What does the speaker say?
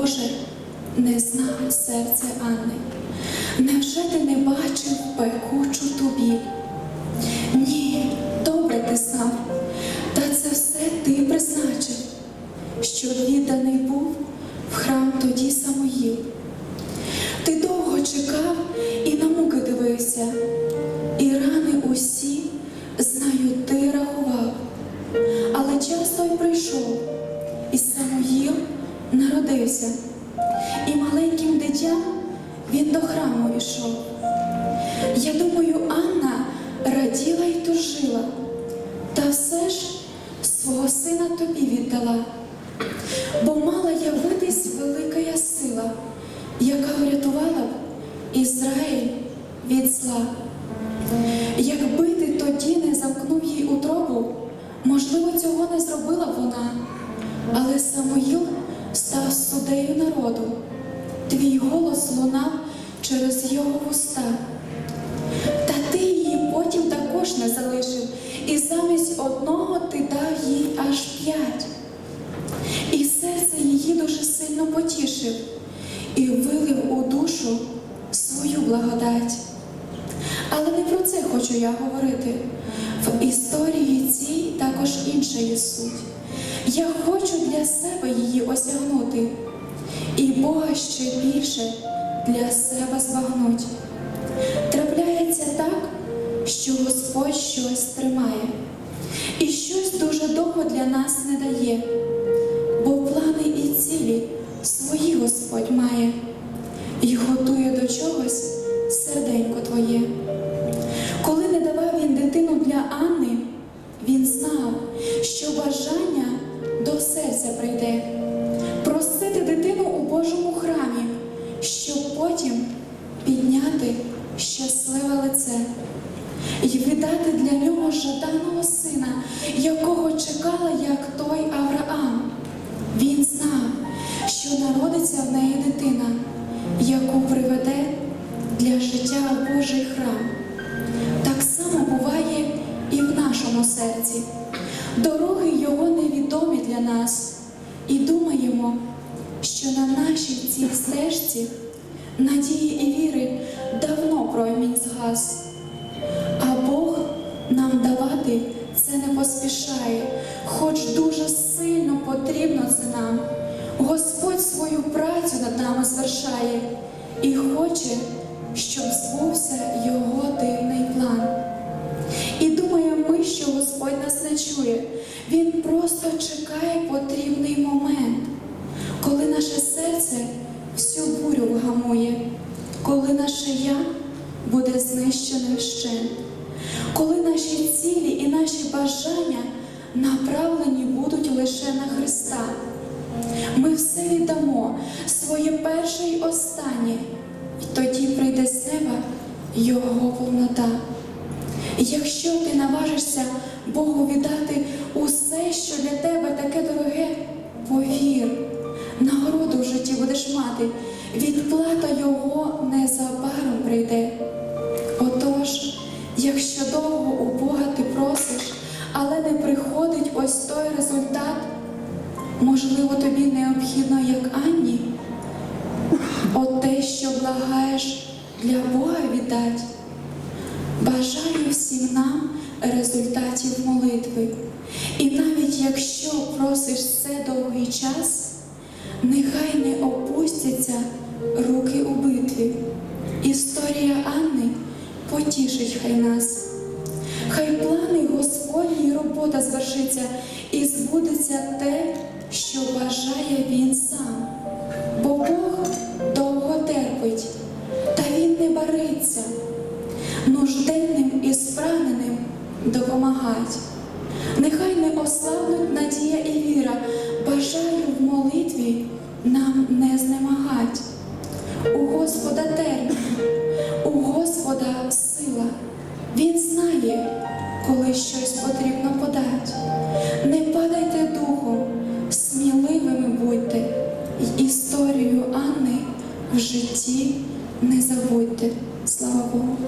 Боже, не знав серце Анни. Невже ти не бачив пекучу тобі? Ні, добре ти знав, та це все ти призначив, що відданий був в храм тоді Самоїл. Ти довго чекав і на муки дивився, і рани усі, знаю, ти рахував, але час той прийшов, і Самоїл народився, і маленьким дитям він до храму ішов. Я думаю, Анна раділа й тужила, та все ж свого сина тобі віддала, бо мала явитись велика сила, яка врятувала б Ізраїль від зла. Якби ти тоді не замкнув їй утробу, можливо, цього не зробила б вона, але Самуїл став суддею народу, твій голос лунав через його вуста. Та ти її потім також не залишив, і замість одного ти дав їй аж п'ять. І серце її дуже сильно потішив, і вилив у душу свою благодать. Але не про це хочу я говорити. В історії цій також інша є суть. Я хочу для себе її осягнути, і Бога ще більше для себе збагнуть. Трапляється так, що Господь щось тримає, і щось дуже довго для нас не дає, бо плани і цілі свої Господь має, і готує до чогось бажання до серця прийде, просити дитину у Божому храмі, щоб потім підняти щасливе лице і віддати для нього жаданого сина, якого чекала, як той Авраам. Він знав, що народиться в неї дитина, яку приведе для життя Божий храм. Так само буває і в нашому серці. Дороги його невідомі для нас, і думаємо, що на нашій цій стежці надії і віри давно промінь згас. А Бог нам давати це не поспішає, хоч дуже сильно потрібно це нам. Господь свою працю над нами звершає і хоче, щоб збувся його серце всю бурю вгамує, коли наше я буде знищене вщент, коли наші цілі і наші бажання направлені будуть лише на Христа. Ми все віддамо, своє перше й останнє, і тоді прийде з неба Його повнота. Якщо ти наважишся Богу віддати усе, що для тебе таке дороге, мати, відплата Його незабаром прийде. Отож, якщо довго у Бога ти просиш, але не приходить ось той результат, можливо, тобі необхідно, як Анні, от те, що благаєш для Бога віддать. Бажаю всім нам результатів молитви. І навіть якщо просиш це довгий час, нехай потішить хай нас. Хай плани Господні робота звершиться, і збудеться те, що бажає Він сам. Бо Бог довго терпить, та Він не бариться нужденним і спраненим допомагать. Нехай не ослабнуть надія і віра, бажаю в молитві нам не знемагать. У Господа у Господа сила. Він знає, коли щось потрібно подати. Не падайте духом, сміливими будьте, й історію Анни в житті не забудьте. Слава Богу.